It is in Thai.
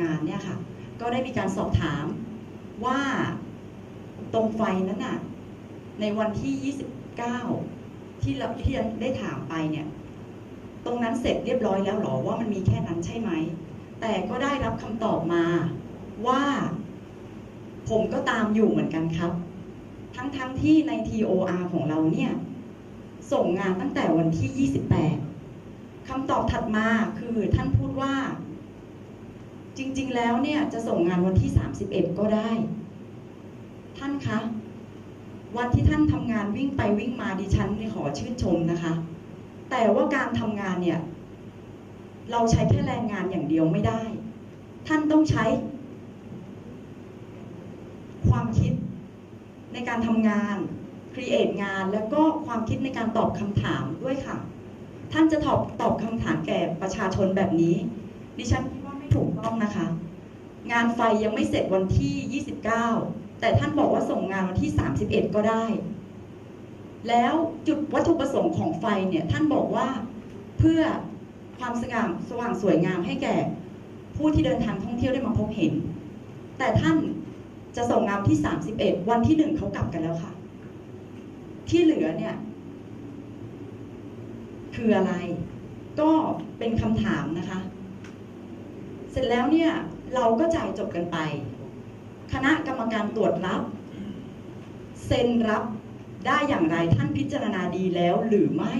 งานเนี่ยค่ะ ก็ได้มีการสอบถามว่าตรงไฟนั้นน่ะ ในวันที่ 29 ที่เราที่ได้ถามไปเนี่ย ตรงนั้นเสร็จเรียบร้อยแล้วหรอว่ามันมีแค่นั้นใช่ไหม แต่ก็ได้รับคำตอบมาว่า ผมก็ตามอยู่เหมือนกันครับ ทั้งๆทที่ใน TOR ของเราเนี่ย ส่งงานตั้งแต่วันที่ 28คำตอบถัดมาคือท่านพูด จริง ๆ แล้วเนี่ยจะส่งงานวันที่ 31 ก็ได้ ท่านคะ วันที่ท่านทำงานวิ่งไปวิ่งมาดิฉันขอชื่นชมนะคะ แต่ว่าการทำงานเนี่ย เราใช้แค่แรงงานอย่างเดียวไม่ได้ ท่านต้องใช้ ความคิดในการทำงานครีเอทงานแล้วก็ความคิดในการตอบคำถามด้วยค่ะ ท่านจะตอบตอบคำถามแก่ประชาชนแบบนี้ ดิฉันคิดว่า ต้องนะคะ งานไฟยังไม่เสร็จวันที่ 29 แต่ท่านบอกว่าส่งงานวันที่ 31 ก็ได้ แล้วจุดวัตถุประสงค์ของไฟเนี่ยท่านบอกว่าเพื่อความสง่างสว่างสวยงามให้แก่ ผู้ที่เดินทางท่องเที่ยวได้มาพบเห็น แต่ท่านจะส่งงานที่ 31 วันที่หนึ่งเขากลับกันแล้วค่ะ ที่เหลือเนี่ย คืออะไร ก็เป็นคำถามนะคะ เสร็จแล้วเนี่ยเราก็จ่ายจบกันไป คณะกรรมการตรวจรับเซ็นรับได้อย่างไรท่านพิจารณาดีแล้วหรือไม่